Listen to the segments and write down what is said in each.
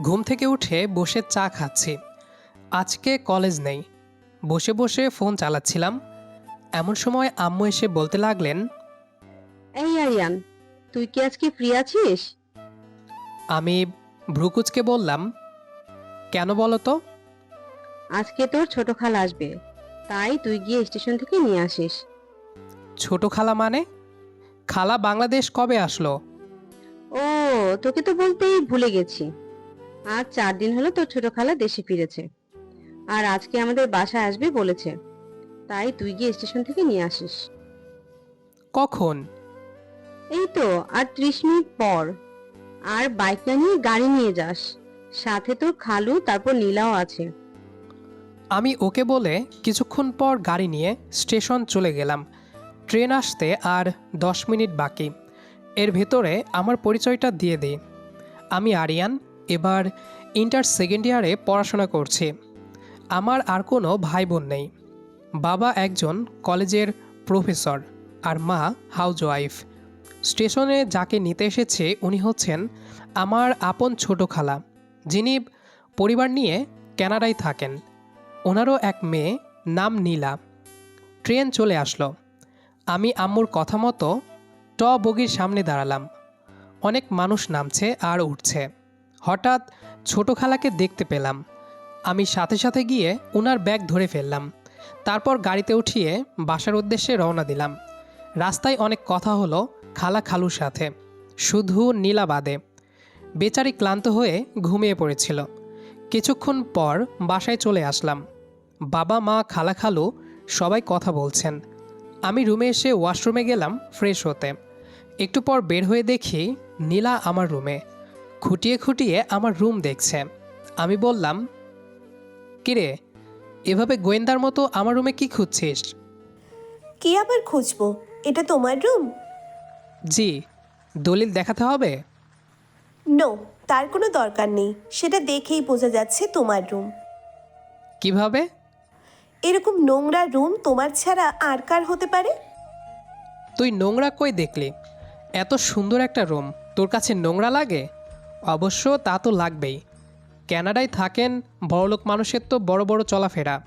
ঘুম থেকে উঠে বসে চা খাচ্ছি। আজকে কলেজ নেই। বসে বসে ফোন চালাচ্ছিলাম। এমন সময় আম্মু এসে বলতে লাগলেন এই আরিয়ান তুই কি আজকে ফ্রি আছিস? আমি ভ্রুকুচকে বললাম কেন বলো তো? আজকে তোর ছোট খালা আসবে। তাই তুই গিয়ে স্টেশন থেকে নিয়ে আসিস। ছোট খালা মানে? খালা বাংলাদেশ কবে আসলো? ও তোকে তো বলতেই ভুলে গেছি। আজ চার দিন হলো তোর ছোট খালা দেশে ফিরেছে। আর আজকে আমাদের বাসায় আসবে বলেছে। তাই তুই গিয়ে স্টেশন থেকে নিয়ে আসিস। কখন? এই তো আর ত্রিশ মিনিট পর। আর বাইকটা নিয়ে গাড়ি নিয়ে যাস। সাথে তোর খালু তারপর নীলাও আছে। আমি ওকে বলে কিছুক্ষণ পর গাড়ি নিয়ে স্টেশন চলে গেলাম। ট্রেন আসতে আর দশ মিনিট বাকি। এর ভেতরে আমার পরিচয়টা দিয়ে দিই। আমি আরিয়ান এবার ইন্টার সেকেন্ড ইয়ারে পড়াশোনা করছি। আমার আর কোনো ভাই বোন নেই। বাবা একজন কলেজের প্রফেসর আর মা হাউজ ওয়াইফ স্টেশনে যাকে নিতে এসেছে উনি হচ্ছেন আমার আপন ছোট খালা, যিনি পরিবার নিয়ে ক্যানাডায় থাকেন। ওনারও এক মেয়ে নাম নীলা। ট্রেন চলে আসলো। আমি আম্মুর কথা মতো ট বগির সামনে দাঁড়ালাম। অনেক মানুষ নামছে আর উঠছে। হঠাৎ ছোট খালাকে দেখতে পেলাম। আমি সাথে সাথে গিয়ে ওনার ব্যাগ ধরে ফেললাম। তারপর গাড়িতে উঠিয়ে বাসার উদ্দেশ্যে রওনা দিলাম। রাস্তায় অনেক কথা হলো খালা খালুর সাথে। শুধু নীলা বাদে। বেচারি ক্লান্ত হয়ে ঘুমিয়ে পড়েছিল। কিছুক্ষণ পর বাসায় চলে আসলাম। বাবা, মা, খালা খালু সবাই কথা বলছেন। আমি রুমে এসে ওয়াশরুমে গেলাম ফ্রেশ হতে। একটু পর বের হয়ে দেখি নীলা আমার রুমে। খুঁটিয়ে খুঁটিয়ে আমার রুম দেখছে। আমি বললাম কিরে এভাবে গোয়েন্দার মতো আমার রুমে কি খুঁজছিস? কি আবার খুঁজবো? এটা তোমার রুম? জি দলিল দেখাতে হবে? নো তার কোনো দরকার নেই। সেটা দেখেই বোঝা যাচ্ছে তোমার রুম। কীভাবে? এরকম নোংরা রুম তোমার ছাড়া আর কার হতে পারে? তুই নোংরা কই দেখলি? এত সুন্দর একটা রুম। তোর কাছে নোংরা লাগে? অবশ্য তা তো লাগবেই। কানাডায় থাকেন বড়লোক মানুষের তো বড় বড় চলাফেরা।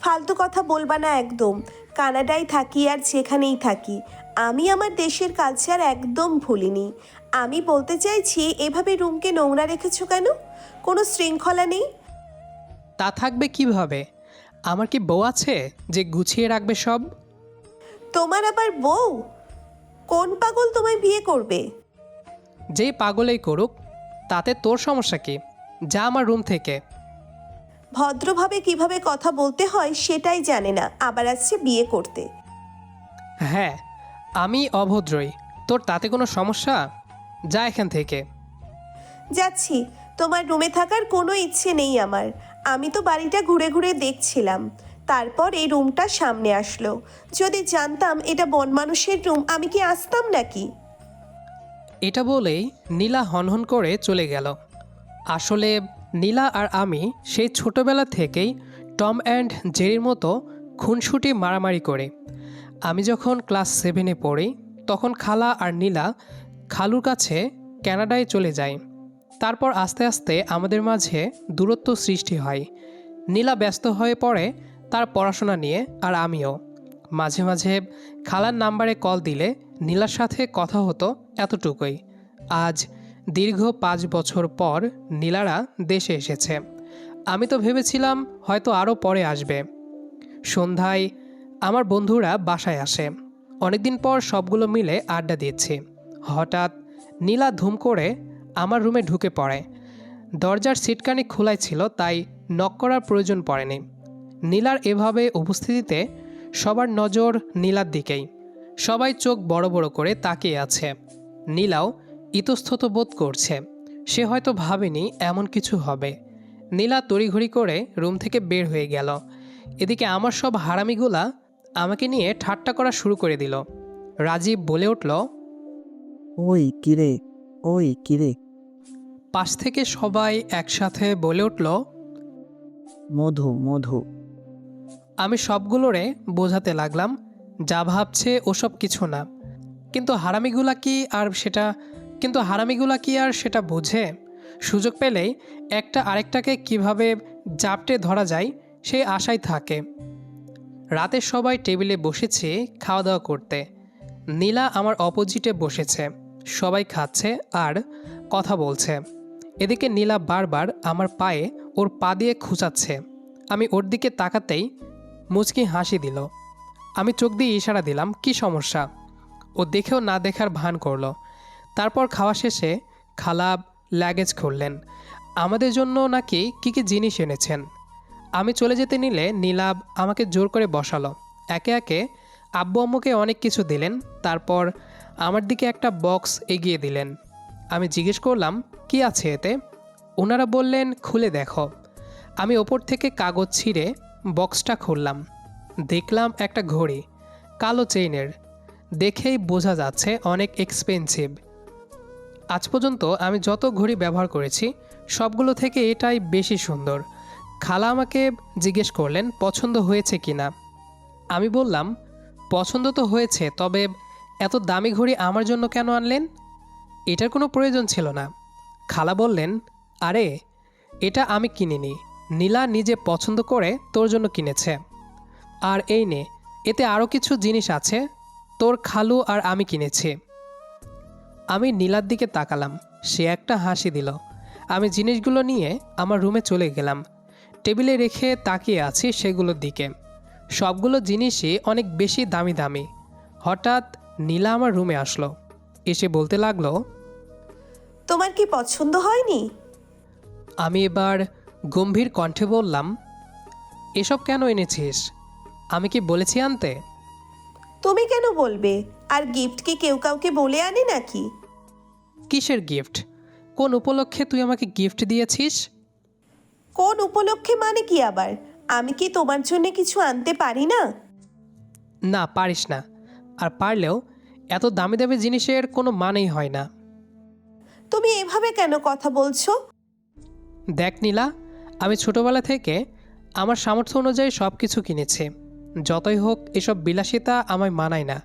ফালতু কথা বলবা না একদম। কানাডায় থাকি আর যেখানেই থাকি। আমি আমার দেশের কালচার একদম ভুলিনি। আমি বলতে চাইছি এভাবে রুমকে নোংরা রেখেছো কেন? কোনো শৃঙ্খলা নেই? তা থাকবে কীভাবে? আমার কি বউ আছে যে গুছিয়ে রাখবে সব? তোমার আবার বউ? কোন পাগল তোমায় বিয়ে করবে? যেই পাগলেই করুক তাতে তোর সমস্যা কি? যা আমার রুম থেকে। ভদ্রভাবে কীভাবে কথা বলতে হয় সেটাই জানে না। আবার আসছে বিয়ে করতে। হ্যাঁ আমি অভদ্রই। তোর তাতে কোনো সমস্যা? যা এখান থেকে। যাচ্ছি। তোমার রুমে থাকার কোনো ইচ্ছে নেই আমার। আমি তো বাড়িটা ঘুরে ঘুরে দেখছিলাম। তারপর এই রুমটা সামনে আসলো। যদি জানতাম এটা বন মানুষের রুম আমি কি আসতাম নাকি? এটা বলেই নীলা হনহন করে চলে গেল। আসলে নীলা আর আমি সেই ছোটবেলা থেকেই টম অ্যান্ড জেরির মতো খুনসুটি মারামারি করে। আমি যখন ক্লাস সেভেনে পড়ি, তখন খালা আর নীলা খালুর কাছে ক্যানাডায় চলে যায়। তারপর আস্তে আস্তে আমাদের মাঝে দূরত্ব সৃষ্টি হয়। নীলা ব্যস্ত হয়ে পড়ে তার পড়াশোনা নিয়ে আর আমিও। মাঝে মাঝে খালার নাম্বারে কল দিলে নীলার সাথে কথা হতো এতটুকুই। আজ দীর্ঘ পাঁচ বছর পর নীলারা দেশে এসেছে। আমি তো ভেবেছিলাম হয়তো আরও পরে আসবে। সন্ধ্যায় আমার বন্ধুরা বাসায় আসে। অনেকদিন পর সবগুলো মিলে আড্ডা দিচ্ছি। হঠাৎ নীলা ধুম করে আমার রুমে ঢুকে পড়ে। দরজার সিটকানি খোলাই ছিল, তাই নক করার প্রয়োজন পড়েনি। নীলার এভাবে উপস্থিতিতে সবার নজর নীলার দিকেই। সবাই চোখ বড় বড় করে তাকিয়ে আছে। নীলাও ইতস্তত বোধ করছে। সে হয়তো ভাবেনি এমন কিছু হবে। নীলা তড়িঘড়ি করে রুম থেকে বের হয়ে গেল। এদিকে আমার সব হারামিগুলা আমাকে নিয়ে ঠাট্টা করা শুরু করে দিল। রাজীব বলে উঠল ওই কিরে ওই কিরে। পাশ থেকে সবাই একসাথে বলে উঠল মধু মধু। আমি সবগুলোরে বোঝাতে লাগলাম, যা ভাবছে ওসব কিছু না। কিন্তু হারামিগুলা কি আর সেটা, কিন্তু হারামিগুলা কি আর সেটা বোঝে? সুযোগ পেলেই একটা আরেকটাকে কীভাবে জাপটে ধরা যায় সেই আশায় থাকে। রাতে সবাই টেবিলে বসেছে খাওয়া দাওয়া করতে। নীলা আমার অপোজিটে বসেছে, সবাই খাচ্ছে আর কথা বলছে। এদিকে নীলা বারবার আমার পায়ে ওর পা দিয়ে খুঁচাচ্ছে। আমি ওর দিকে তাকাতেই মুচকি হাসি দিল। আমি চোখ দিয়ে ইশারা দিলাম, কি সমস্যা? ও দেখেও না দেখার ভান করল। তারপর খাওয়া শেষে খালা লাগেজ খুললেন। আমাদের জন্য নাকি কী কী জিনিস এনেছেন? আমি চলে যেতে নিলে নীলাভ আমাকে জোর করে বসালো। একে একে আব্বু আম্মুকে অনেক কিছু দিলেন, তারপর আমার দিকে একটা বক্স এগিয়ে দিলেন। আমি জিজ্ঞেস করলাম, কি আছে এতে? ওনারা বললেন, খুলে দেখো। আমি ওপর থেকে কাগজ ছিঁড়ে বক্সটা খুললাম। দেখলাম একটা ঘড়ি, কালো চেইনের। দেখেই বোঝা যাচ্ছে অনেক এক্সপেন্সিভ আজ পর্যন্ত আমি যত ঘড়ি ব্যবহার করেছি, সবগুলো থেকে এটাই বেশি সুন্দর। খালা আমাকে জিজ্ঞেস করলেন, পছন্দ হয়েছে কি না আমি বললাম, পছন্দ তো হয়েছে, তবে এত দামি ঘড়ি আমার জন্য কেন আনলেন? এটার কোনো প্রয়োজন ছিল না। খালা বললেন, আরে, এটা আমি কিনিনি। নীলা নিজে পছন্দ করে তোর জন্য কিনেছে। আর এই নে এতে আরও কিছু জিনিস আছে তোর খালু আর আমি কিনেছি। আমি নীলার দিকে তাকালাম সে একটা হাসি দিল। আমি জিনিসগুলো নিয়ে আমার রুমে চলে গেলাম। টেবিলে রেখে তাকিয়ে আছি সেগুলোর দিকে। সবগুলো জিনিসই অনেক বেশি দামি দামি। হঠাৎ নীলা আমার রুমে আসলো। এসে বলতে লাগল তোমার কি পছন্দ হয়নি? আমি এবার গম্ভীর কণ্ঠে বললাম এসব কেন এনেছিস? আমি কি বলেছি আনতে? তুমি কেন বলবে? আর গিফট কি কেউ কাউকে বলে আনে নাকি? কিসের গিফট কোন উপলক্ষে তুই আমাকে গিফট দিয়েছিস? কোন উপলক্ষে মানে কি আবার? আমি কি তোমার জন্য কিছু আনতে পারি না? না পারিস না। আর পারলেও এত দামি দামি জিনিসের কোনো মানেই হয় না। তুমি এভাবে কেন কথা বলছো? দেখ নীলা আমি ছোটবেলা থেকে আমার সামর্থ্য অনুযায়ী সব কিছু কিনেছি। যতই হোক এসব বিলাসিতা আমায় মানায় না।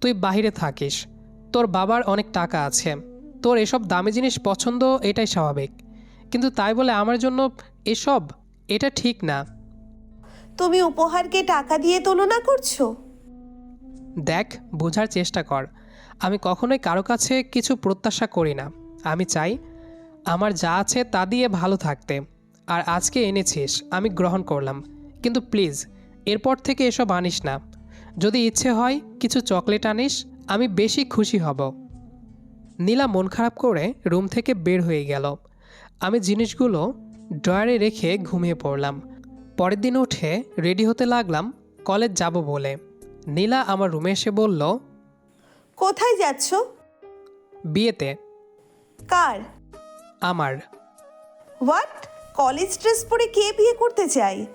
তুই বাহিরে থাকিস। তোর বাবার অনেক টাকা আছে। তোর এসব দামি জিনিস পছন্দ এটাই স্বাভাবিক। কিন্তু তাই বলে আমার জন্য এসব এটা ঠিক না। তুমি উপহারকে টাকা দিয়ে তুলনা করছ? দেখ বোঝার চেষ্টা কর। আমি কখনোই কারও কাছে কিছু প্রত্যাশা করি না। আমি চাই আমার যা আছে তা দিয়ে ভালো থাকতে। আর আজকে এনেছিস আমি গ্রহণ করলাম। কিন্তু প্লিজ এরপর থেকে এসব আনিস না। যদি ইচ্ছে হয় কিছু চকলেট আনিস আমি বেশি খুশি হব। নীলা মন খারাপ করে রুম থেকে বের হয়ে গেল। আমি জিনিসগুলো ড্রয়ারে রেখে ঘুমিয়ে পড়লাম। পরের দিন উঠে রেডি হতে লাগলাম কলেজ যাব বলে। নীলা আমার রুমে এসে বলল কোথায় যাচ্ছ? বিয়েতে। কার? আমার। হোয়াট? কলেজ ড্রেস পরে কে বিয়ে করতে চাই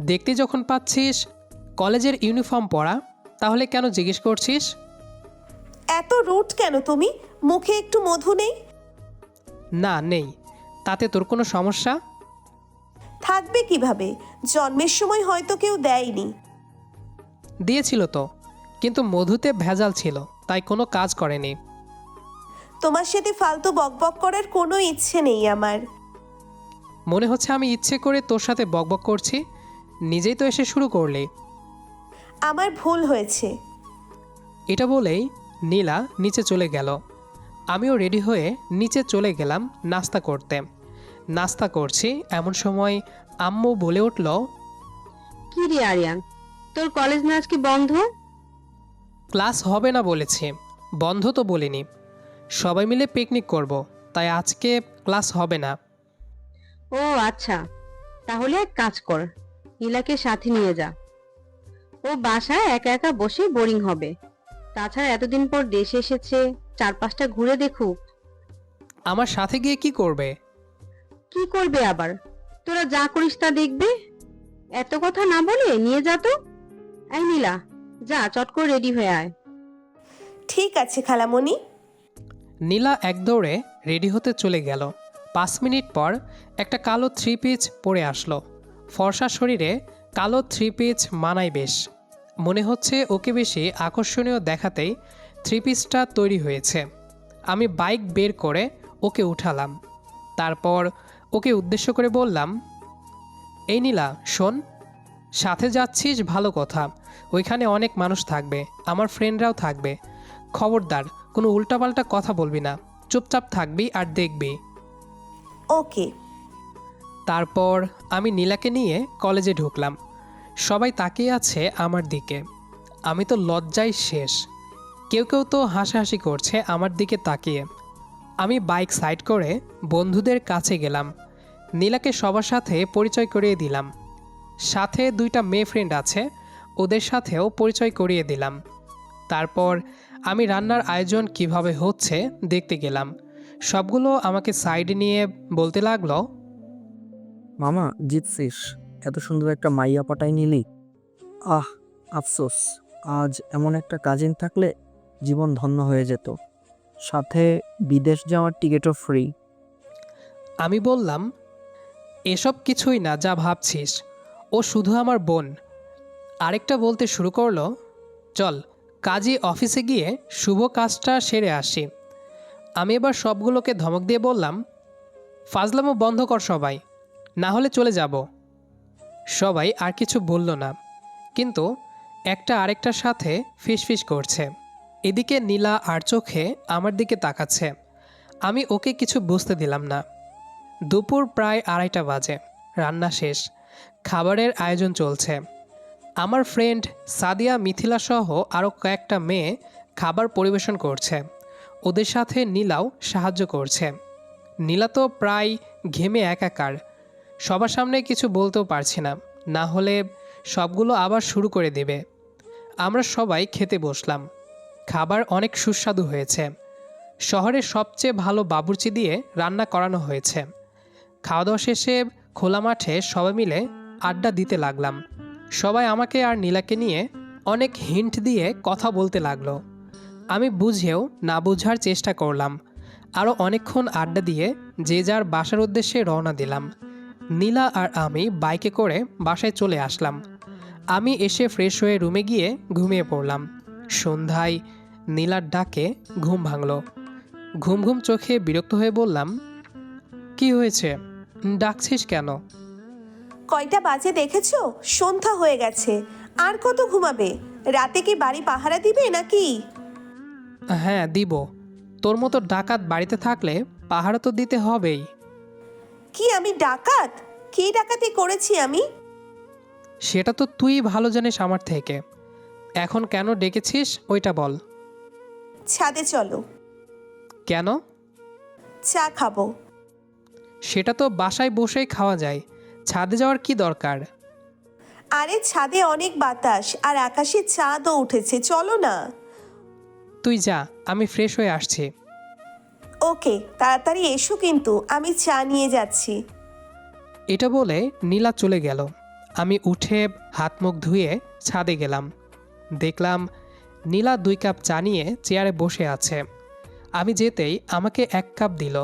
দেখতে যখন পাচ্ছিস কলেজের ইউনিফর্ম পরা তাহলে কেন জিজ্ঞেস করছিস? এত রুট কেন তুমি? মুখে একটু মধু নেই? না নেই। তাতে তোর কোনো সমস্যা? থাকবে কীভাবে? জন্মের সময় হয়তো কেউ দেয়নি। দিয়েছিল তো কিন্তু মধুতে ভেজাল ছিল তাই কোনো কাজ করেনি। তোমার সাথে ফালতু বকবক করার কোনো ইচ্ছে নেই আমার। মনে হচ্ছে আমি ইচ্ছে করে তোর সাথে বকবক করছি। নিজেই তো এসে শুরু করলি। আমার ভুল হয়েছে। এটা বলেই নীলা নিচে চলে গেল। আমিও রেডি হয়ে নিচে চলে গেলাম নাস্তা করতে। নাস্তা করছি এমন সময় আম্মু বলে উঠল কি রে আরিয়ান তোর কলেজ না আজকে বন্ধ? ক্লাস হবে না বলেছি। বন্ধ তো বলিনি। সবাই মিলে পিকনিক করব তাই আজকে ক্লাস হবে না। ও আচ্ছা। তাহলে এক কাজ কর নীলাকে সাথে নিয়ে যা। ও বাসায় একা একা বসে বোরিং হবে। তাছাড়া এতদিন পর দেশে এসেছে চারপাশটা ঘুরে দেখুক। আমার সাথে গিয়ে কি করবে? কি করবে আবার? তোরা যা করিস তা দেখবে? এত কথা না বলে নিয়ে যা তো। এই নীলা যা চট করে রেডি হয়ে আয়। ঠিক আছে খালামণি। নীলা এক দৌড়ে রেডি হতে চলে গেল। পাঁচ মিনিট পর একটা কালো থ্রি পিচ পরে আসলো। ফর্সা শরীরে কালো থ্রি পিচ মানায় বেশ। মনে হচ্ছে ওকে বেশি আকর্ষণীয় দেখাতেই থ্রি পিচটা তৈরি হয়েছে। আমি বাইক বের করে ওকে উঠালাম। তারপর ওকে উদ্দেশ্য করে বললাম, এই নীলা, শোন, সাথে যাচ্ছিস ভালো কথা। ওইখানে অনেক মানুষ থাকবে, আমার ফ্রেন্ডরাও থাকবে। খবরদার, কোনো উল্টাপাল্টা কথা বলবি না। চুপচাপ থাকবি আর দেখবি। ওকে। তারপর আমি নীলাকে নিয়ে কলেজে ঢুকলাম। সবাই তাকিয়ে আছে আমার দিকে। আমি তো লজ্জায় শেষ। কেউ কেউ তো হাসাহাসি করছে আমার দিকে তাকিয়ে। আমি বাইক সাইড করে বন্ধুদের কাছে গেলাম। নীলাকে সবার সাথে পরিচয় করিয়ে দিলাম। সাথে দুইটা মেয়ে ফ্রেন্ড আছে, ওদের সাথেও পরিচয় করিয়ে দিলাম। তারপর আমি রান্নার আয়োজন কীভাবে হচ্ছে দেখতে গেলাম। সবগুলো আমাকে সাইডে নিয়ে বলতে লাগল। মামা জিতছিস এত সুন্দর একটা মাইয়া পাটাই নিলি। আহ আফসোস আজ এমন একটা কাজিন থাকলে জীবন ধন্য হয়ে যেত। সাথে বিদেশ যাওয়ার টিকিটও ফ্রি আমি বললাম এসব কিছুই না যা ভাবছিস। ও শুধু আমার বোন। আরেকটা বলতে শুরু করল চল কাজী অফিসে গিয়ে শুভ কাজটা সেরে আসি। আমি এবার সবগুলোকে ধমক দিয়ে বললাম, ফাজলামো বন্ধ কর সবাই, না হলে চলে যাব। সবাই আর কিছু বলল না, কিন্তু একটা আরেকটার সাথে ফিসফিস করছে। এদিকে নীলা আর চোখে আমার দিকে তাকাচ্ছে। আমি ওকে কিছু বুঝতে দিলাম না। দুপুর প্রায় আড়াইটা বাজে, রান্না শেষ, খাবারের আয়োজন চলছে। আমার ফ্রেন্ড সাদিয়া, মিথিলা সহ আরও কয়েকটা মেয়ে খাবার পরিবেশন করছে। ওদের সাথে নীলাও সাহায্য করছে। নীলা তো প্রায় ঘেমে একাকার। সবার সামনে কিছু বলতেও পারছি না। না হলে সবগুলো আবার শুরু করে দেবে। আমরা সবাই খেতে বসলাম। খাবার অনেক সুস্বাদু হয়েছে। শহরের সবচেয়ে ভালো বাবুর্চি দিয়ে রান্না করানো হয়েছে। খাওয়া দাওয়া শেষে খোলা মাঠে সবাই মিলে আড্ডা দিতে লাগলাম। সবাই আমাকে আর নীলাকে নিয়ে অনেক হিন্ট দিয়ে কথা বলতে লাগল। আমি বুঝেও না বোঝার চেষ্টা করলাম। আরও অনেকক্ষণ আড্ডা দিয়ে যে যার বাসার উদ্দেশ্যে রওনা দিলাম। নীলা আর আমি বাইকে করে বাসায় চলে আসলাম। আমি এসে ফ্রেশ হয়ে রুমে গিয়ে ঘুমিয়ে পড়লাম। সন্ধ্যায় নীলার ডাকে ঘুম ভাঙল। ঘুম ঘুম চোখে বিরক্ত হয়ে বললাম, কি হয়েছে? ডাকছিস কেন? কয়টা বাজে দেখেছ? সন্ধ্যা হয়ে গেছে। আর কত ঘুমাবে? রাতে কি বাড়ি পাহারা দিবে নাকি? হ্যাঁ দিব। তোর মতো ডাকাত বাড়িতে থাকলে পাহারা তো দিতে হবেই। কি আমি ডাকাত? কি ডাকাতি করেছি আমি? সেটা তো তুই ভালো জানিস আমার থেকে। এখন কেন ডেকেছিস ওইটা বল। ছাদে চলো। কেন? চা খাব। সেটা তো বাসায় বসেই খাওয়া যায়। ছাদে যাওয়ার কি দরকার? আরে ছাদে অনেক বাতাস আর আকাশে চাঁদও উঠেছে চলো না। তুই যা আমি ফ্রেশ হয়ে আসছি। ওকে তাড়াতাড়ি এসো কিন্তু আমি চা নিয়ে যাচ্ছি। এটা বলে নীলা চলে গেল। আমি উঠে হাত মুখ ধুয়ে ছাদে গেলাম। দেখলাম নীলা দুই কাপ চা নিয়ে চেয়ারে বসে আছে। আমি যেতেই আমাকে এক কাপ দিল।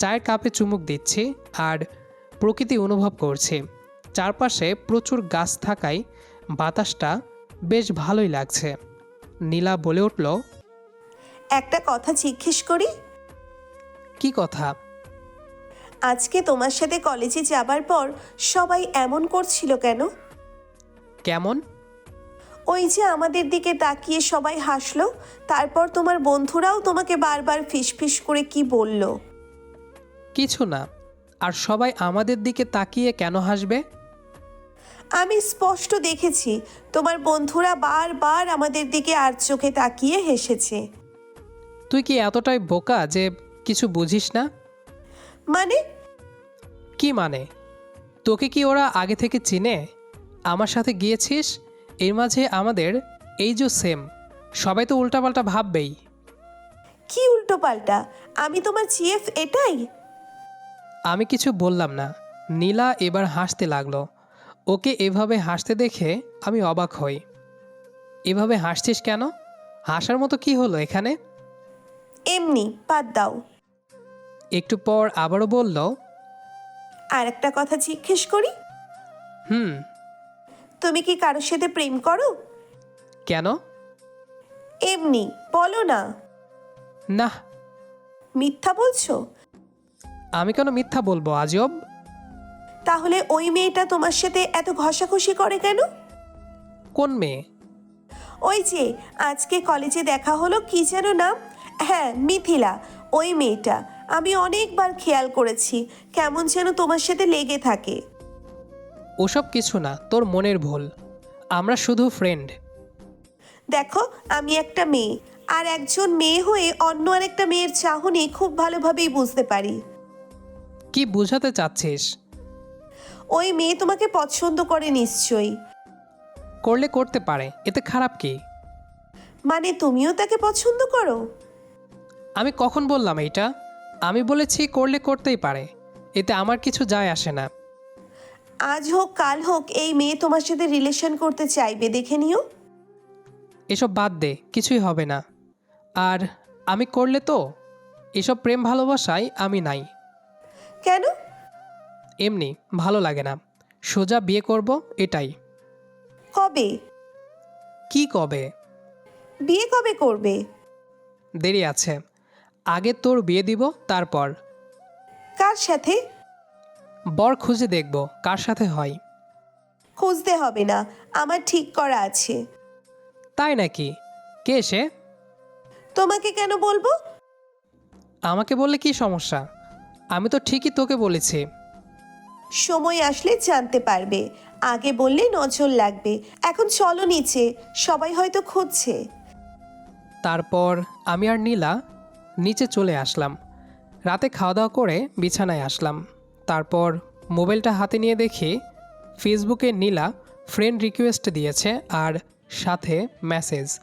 চায়ের কাপে চুমুক দিচ্ছি আর প্রকৃতি অনুভব করছি। চারপাশে প্রচুর গাছ থাকায় বাতাসটা বেশ ভালোই লাগছে। নীলা বলে উঠল একটা কথা জিজ্ঞেস করি? কি কথা? আজকে তোমার সাথে কলেজে যাবার পর সবাই এমন করছিল কেন? কেমন? ওই যে আমাদের দিকে তাকিয়ে সবাই হাসলো তারপর তোমার বন্ধুরাও তোমাকে বারবার ফিসফিস করে কি বলল? কিছু না। আর সবাই আমাদের দিকে তাকিয়ে কেন হাসবে? আমি স্পষ্ট দেখেছি তোমার বন্ধুরা বারবার আমাদের দিকে আর চোখে তাকিয়ে হেসেছে। তুই কি এতটাই বোকা যে কিছু বুঝিস না? মানে? কি মানে? তোকে কি ওরা আগে থেকে চিনে? আমার সাথে গিয়েছিস? এর মাঝে আমাদের এই যে সেম সবাই তো উল্টাপাল্টা ভাববেই। কি উল্টো পাল্টা আমি তোমার জিএফ এটাই? আমি কিছু বললাম না। নীলা এবার হাসতে লাগল। ওকে এভাবে হাসতে দেখে আমি অবাক হই। এভাবে হাসছিস কেন? হাসার মতো কি হলো এখানে? এমনি বাদ দাও। একটু পর আবারও বলল আর একটা কথা জিজ্ঞেস করি? হুম। তুমি কি কারোর সাথে প্রেম করো? কেন? এমনি বলো না। না মিথ্যা বলছো? আমি কেন মিথ্যা বলব আজব? তাহলে ওই মেয়েটা তোমার সাথে এত ঘষাঘষি করে কেন? কোন মেয়ে? ওই যে আজকে কলেজে দেখা হলো কি যেন নাম? হ্যাঁ মিথিলা ওই মেয়েটা। আমি অনেকবার খেয়াল করেছি কেমন যেন তোমার সাথে লেগে থাকে। ওসব কিছু না তোর মনের ভুল। আমরা শুধু ফ্রেন্ড দেখো আমি একটা মেয়ে আর একজন মেয়ে হয়ে অন্য আরেকটা মেয়ের চাহনি খুব ভালোভাবেই বুঝতে পারি। কি বোঝাতে চাচ্ছিস? ওই মেয়ে তোমাকে পছন্দ করে নিশ্চয়ই। করলে করতে পারে এতে খারাপ কি? মানে তুমিও তাকে পছন্দ করো? আমি কখন বললাম এইটা? আমি বলেছি করলে করতেই পারে। এতে আমার কিছু যায় আসে না। আজ হোক কাল হোক এই মেয়ে তোমার সাথে রিলেশন করতে চাইবে দেখে নিও। এসব বাদ দে কিছুই হবে না। আর আমি করলে তো? এসব প্রেম ভালোবাসায় আমি নাই। কেন? এমনি ভালো লাগে না। সোজা বিয়ে করব এটাই। কবে? কি কবে? বিয়ে কবে করবে? দেরি আছে। আগে তোর বিয়ে দিব তারপর। কার সাথে? বর খুঁজে দেখব কার সাথে হয়। খুঁজতে হবে না আমার ঠিক করা আছে। তাই নাকি? কে সে? তোমাকে কেন বলব? আমাকে বললে কি সমস্যা? আমি তো ঠিকই তোকে বলেছি। সময় আসলে জানতে পারবে আগে বললে নজর লাগবে। এখন চলো নিচে সবাই হয়তো খুঁজছে। তারপর আমি আর নীলা নিচে চলে আসলাম। রাতে খাওয়া দাওয়া করে বিছানায় আসলাম। তারপর মোবাইলটা হাতে নিয়ে দেখি ফেসবুকে নীলা ফ্রেন্ড রিকোয়েস্ট দিয়েছে আর সাথে মেসেজ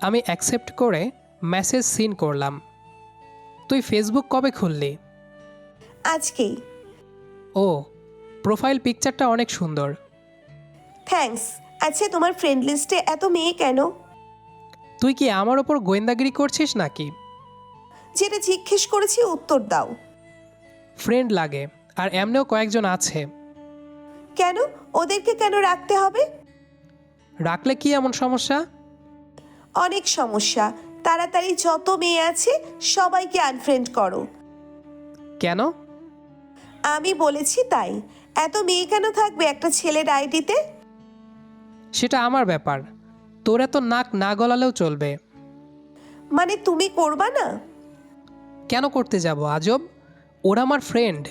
আমি অ্যাকসেপ্ট করে মেসেজ সিন করলাম। তুই ফেসবুক কবে খুললি? আজকেই। ও প্রোফাইল পিকচারটা অনেক সুন্দর। থ্যাঙ্কস আচ্ছা তোমার ফ্রেন্ড লিস্টে এত মেয়ে কেন? তুই কি আমার ওপর গোয়েন্দাগিরি করছিস নাকি? যেটা জিজ্ঞেস করেছি উত্তর দাও। ফ্রেন্ড লাগে আর এমনিও কয়েকজন আছে। কেন? ওদেরকে কেন রাখতে হবে? রাখলে কি এমন সমস্যা? অনেক সমস্যা। তাড়াতাড়ি যত মেয়ে আছে সবাইকে আনফ্রেন্ড করো। কেন? আমি বলেছি তাই। এত মেয়ে কেন থাকবে একটা ছেলের আইডিতে? সেটা আমার ব্যাপার। তোর এত নাক না গলালেও চলবে। মানে তুমি করবা না? কেন করতে যাব আজব? ওরা আমার ফ্রেন্ড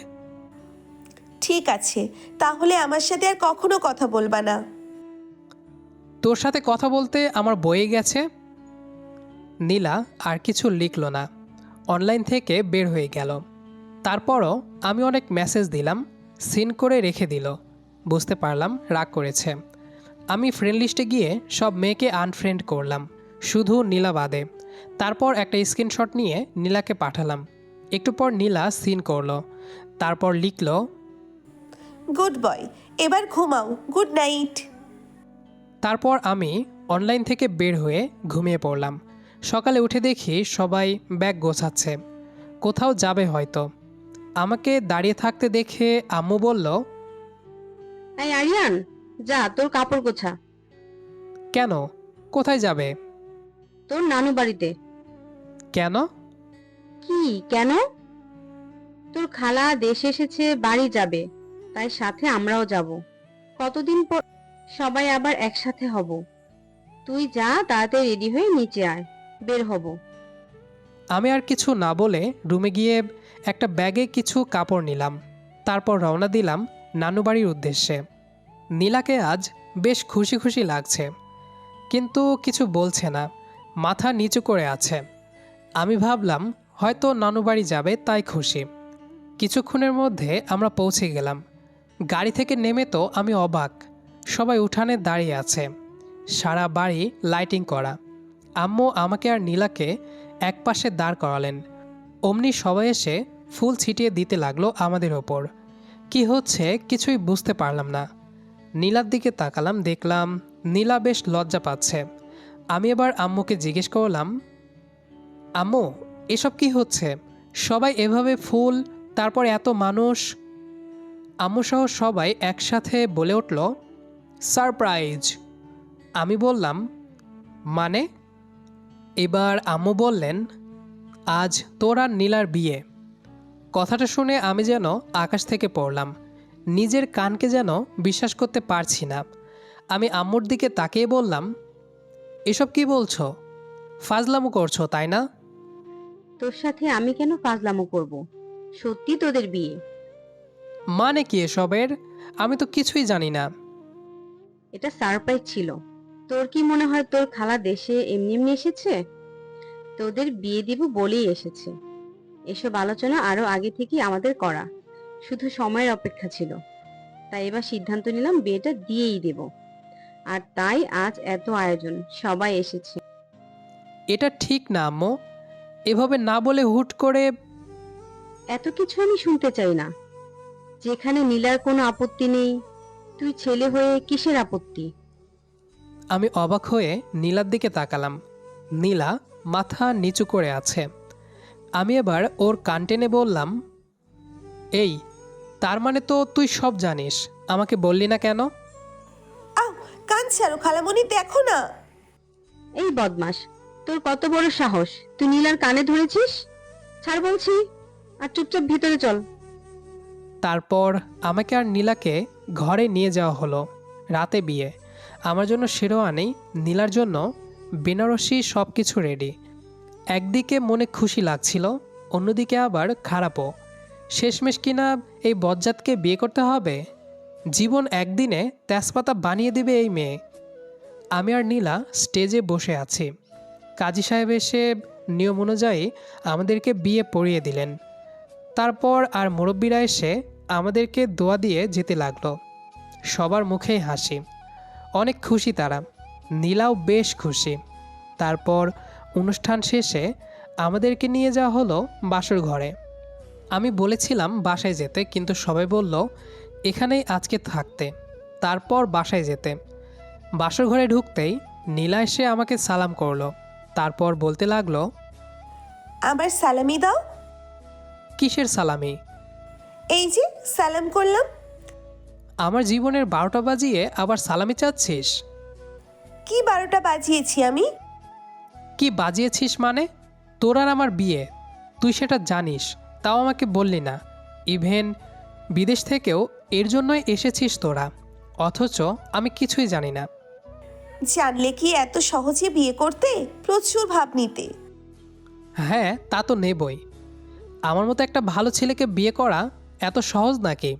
ঠিক আছে তাহলে আমার সাথে আর কখনো কথা বলবা না। তোর সাথে কথা বলতে আমার বয়ে গেছে। নীলা আর কিছু লিখল না। অনলাইন থেকে বের হয়ে গেল। তারপরও আমি অনেক মেসেজ দিলাম সিন করে রেখে দিল। বুঝতে পারলাম রাগ করেছে। আমি ফ্রেন্ড লিস্টে গিয়ে সব মেয়েকে আনফ্রেন্ড করলাম। শুধু নীলা বাদে। তারপর একটা স্ক্রিনশট নিয়ে নীলাকে পাঠালাম। একটু পর নীলা সিন করল। তারপর লিখলো গুড বয় এবার ঘুমাও। Good night. তারপর আমি অনলাইন থেকে বের হয়ে ঘুমিয়ে পড়লাম। সকালে উঠে দেখি সবাই ব্যাগ গোছাচ্ছে। কোথাও যাবে হয়তো। আমাকে দাঁড়িয়ে থাকতে দেখে আম্মু বলল এই আরিয়ান যা তোর কাপড় গোছা। কেন? কোথায় যাবে? তোর নানু বাড়িতে। কেন? কি কেন? তোর খালা দেশে এসেছে বাড়ি যাবে তাই সাথে আমরাও যাব। কতদিন পর সবাই আবার একসাথে হব। তুই যা তাড়াতাড়ি রেডি হয়ে নিচে আয় বের হব। আমি আর কিছু না বলে রুমে গিয়ে একটা ব্যাগে কিছু কাপড় নিলাম। তারপর রওনা দিলাম নানু বাড়ির উদ্দেশ্যে। নীলাকে আজ বেশ খুশি খুশি লাগছে কিন্তু কিছু বলছে না। মাথা নিচু করে আছে। আমি ভাবলাম, হয়তো নানু বাড়ি যাবে, তাই খুশি। কিছুক্ষণের মধ্যে আমরা পৌঁছে গেলাম। গাড়ি থেকে নেমে তো আমি অবাক। সবাই উঠানে দাঁড়িয়ে আছে। সারা বাড়ি লাইটিং করা। আম্মু আমাকে আর নীলাকে একপাশে দাঁড় করালেন। অমনি সবাই এসে ফুল ছিটিয়ে দিতে লাগল আমাদের ওপর। কি হচ্ছে কিছুই বুঝতে পারলাম না। নীলার দিকে তাকালাম, দেখলাম নীলা বেশ লজ্জা পাচ্ছে। আমি এবার আম্মুকে জিজ্ঞেস করলাম, আম্মু, এসব কি হচ্ছে? সবাই এভাবে ফুল, তারপর এত মানুষ? আম্মু সহ সবাই একসাথে বলে উঠল, সারপ্রাইজ। আমি বললাম মানে? এবার আম্মু বললেন, আজ তোর আর নীলার বিয়ে। কথাটা শুনে আমি যেন আকাশ থেকে পড়লাম, নিজের কানকে যেন বিশ্বাস করতে পারছি না। আমি আম্মুর দিকে তাকিয়ে বললাম এসব কি বলছো? ফাজলামো করছ তাই না? তোর সাথে আমি কেন ফাজলামো করব? সত্যি তোদের বিয়ে। মানে কি এসবের? আমি তো কিছুই জানি না। এটা সারপ্রাইজ ছিল। তোর কি মনে হয় তোর খালা দেশে এমনি এমনি এসেছে? তোদের বিয়ে দিব বলেই এসেছে। এসব আলোচনা আরও আগে থেকেই আমাদের করা। শুধু সময়ের অপেক্ষা ছিল। তাই এবার সিদ্ধান্ত নিলাম বিয়েটা দিয়েই দেব। আর তাই আজ এত আয়োজন সবাই এসেছে। এটা ঠিক না আম্মু। এভাবে না বলে হুট করে এত কিছু আমি শুনতে চাই না। যেখানে নীলার কোনো আপত্তি নেই তুই ছেলে হয়ে কিসের আপত্তি? আমি অবাক হয়ে নীলার দিকে তাকালাম। নীলা মাথা নিচু করে আছে। আমি এবার ওর কান টেনে বললাম এই তার মানে তো তুই সব জানিস। আমাকে বললি না কেন? কান ছাড়ো খালামণি দেখো না। এই বদমাস তোর কত বড় সাহস। তুই নীলার কানে ধরেছিস? ছাড় বলছি আর চুপচাপ ভিতরে চল। তারপর আমাকে আর নীলাকে ঘরে নিয়ে যাওয়া হলো রাতে বিয়ে। আমার জন্য শেরওয়ানি নীলার জন্য বেনারসি সব কিছু রেডি একদিকে মনে খুশি লাগছিল অন্যদিকে আবার খারাপও। শেষমেশ কিনা এই বজ্জাতকে বিয়ে করতে হবে? জীবন একদিনে তেজপাতা বানিয়ে দেবে এই মেয়ে। আমি আর নীলা স্টেজে বসে আছি। কাজী সাহেব এসে নিয়ম অনুযায়ী আমাদেরকে বিয়ে পড়িয়ে দিলেন। তারপর আর মুরব্বীরা এসে আমাদেরকে দোয়া দিয়ে যেতে লাগল। সবার মুখেই হাসি। অনেক খুশি তারা। নীলাও বেশ খুশি। তারপর অনুষ্ঠান শেষে আমাদেরকে নিয়ে যাওয়া হলো বাসর ঘরে। আমি বলেছিলাম বাসায় যেতে, কিন্তু সবাই বলল এখানেই আজকে থাকতে তারপর বাসায় যেতে। বাসর ঘরে ঢুকতেই নীলা এসে আমাকে সালাম করল তারপর বলতে লাগল আমার সালামি দাও? কিসের সালামি? এই যে সালাম করলাম। আমার জীবনের বারোটা বাজিয়ে আবার সালামি চাচ্ছিস? কি বারোটা বাজিয়েছি আমি? কি বাজিয়েছিস মানে? তোর আর আমার বিয়ে। তুই সেটা জানিস তাও আমাকে বললি না। ইভেন বিদেশ থেকেও এর জন্যই এসেছিস তোরা। অথচ আমি কিছুই জানি না। জানলে কি এত সহজে বিয়ে করতে? প্রচুর ভাব নিতে। হ্যাঁ তা তো নেবই। আমার মতো একটা ভালো ছেলেকে বিয়ে করা এত সহজ নাকি?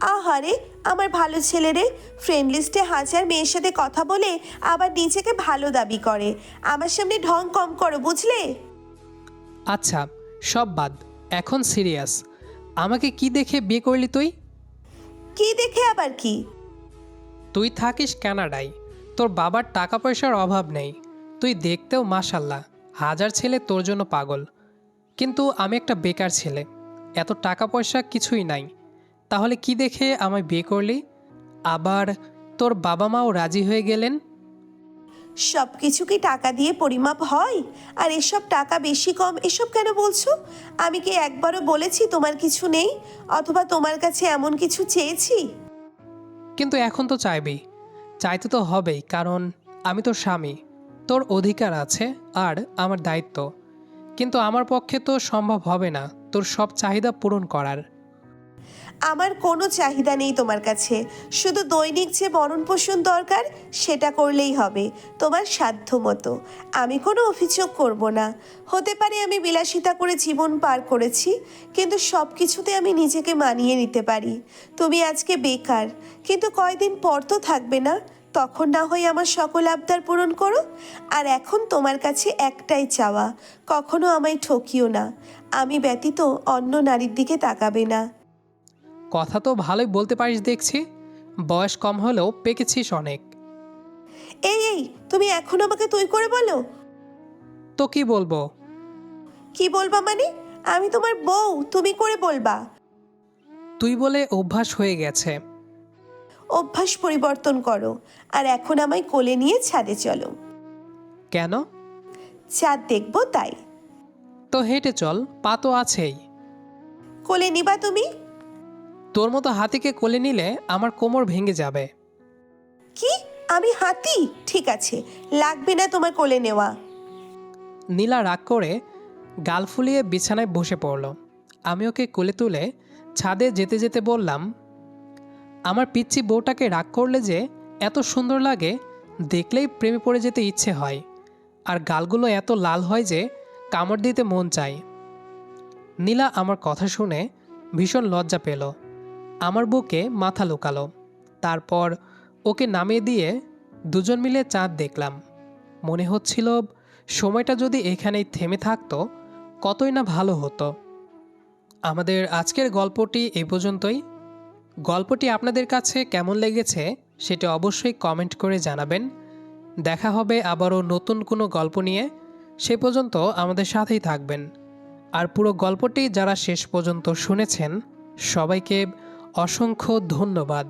আহারে আমার ভালো ছেলেরে ফ্রেন্ড লিস্টে হাজার মেয়ের সাথে কথা বলে আবার নিজেকে ভালো দাবি করে। আমার সামনে ঢং কম করো বুঝলে? আচ্ছা সব বাদ। এখন সিরিয়াস আমাকে কি দেখে বিয়ে করলি তুই? কি দেখে আবার কি? তুই থাকিস কানাডায়। তোর বাবার টাকা পয়সার অভাব নেই। তুই দেখতেও মাশাল্লাহ, হাজার ছেলে তোর জন্য পাগল। কিন্তু আমি একটা বেকার ছেলে। এত টাকা পয়সা কিছুই নাই। তাহলে কি দেখে আমায় বিয়ে করলি? আবার তোর বাবা মাও রাজি হয়ে গেলেন? সব কিছু কি টাকা দিয়ে পরিমাপ হয়? আর এসব টাকা বেশি কম, এসব কেন বলছো? আমি কি একবারও বলেছি তোমার কিছু নেই? অথবা তোমার কাছে এমন কিছু চেয়েছি? কিন্তু এখন তো চাইবি চাইতে তো হবেই, কারণ আমি তোর স্বামী। তোর অধিকার আছে আর আমার দায়িত্ব। কিন্তু আমার পক্ষে তো সম্ভব হবে না তোর সব চাহিদা পূরণ করার। আমার কোনো চাহিদা নেই তোমার কাছে। শুধু দৈনিক যে বরণ পোষণ দরকার, সেটা করলেই হবে, তোমার সাধ্য মতো। আমি কোনো অভিযোগ করব না। হতে পারে আমি বিলাসিতা করে জীবন পার করেছি, কিন্তু সব কিছুতে আমি নিজেকে মানিয়ে নিতে পারি। তুমি আজকে বেকার, কিন্তু কয়দিন পর তো থাকবে না। তখন না হয় আমার সকল আবদার পূরণ করো। আর এখন তোমার কাছে একটাই চাওয়া, কখনো আমায় ঠকিও না। আমি ব্যতীত অন্য নারীর দিকে তাকাবে না। কথা তো ভালোই বলতে পারিস দেখছি। বয়স কম হলেও পেকেছিস অনেক। এই এই তুমি এখন আমাকে তুই করে বলো? তো কি বলব? কি বলবা মানে? আমি তোমার বউ তুমি করে বলবা। তুই বলে অভ্যাস হয়ে গেছে। অভ্যাস পরিবর্তন করো আর এখন আমায় কোলে নিয়ে ছাদে চলো। কেন? চাঁদ দেখব তাই। তো হেঁটে চল পা তো আছেই। কোলে নিবা তুমি? তোর মতো হাতিকে কোলে নিলে আমার কোমর ভেঙে যাবে। কি? আমি হাতি? ঠিক আছে লাগবে না তোমার কোলে নেওয়া। নীলা রাগ করে গাল ফুলিয়ে বিছানায় বসে পড়ল। আমি ওকে কোলে তুলে ছাদে যেতে যেতে বললাম আমার পিচ্ছি বউটাকে রাগ করলে যে এত সুন্দর লাগে দেখলেই প্রেমে পড়ে যেতে ইচ্ছে হয়। আর গালগুলো এত লাল হয় যে কামড় দিতে মন চায়। নীলা আমার কথা শুনে ভীষণ লজ্জা পেল। আমার বুকে মাথা লুকালো। তারপর ওকে নামিয়ে দিয়ে দুজন মিলে চাঁদ দেখলাম। মনে হচ্ছিল সময়টা যদি এখানেই থেমে থাকতো, কতই না ভালো হতো। আমাদের আজকের গল্পটি এই পর্যন্তই। গল্পটি আপনাদের কাছে কেমন লেগেছে সেটা অবশ্যই কমেন্ট করে জানাবেন। দেখা হবে আবারও নতুন কোনো গল্প নিয়ে। সে পর্যন্ত আমাদের সাথেই থাকবেন। আর পুরো গল্পটি যারা শেষ পর্যন্ত শুনেছেন, সবাইকে অসংখ্য ধন্যবাদ।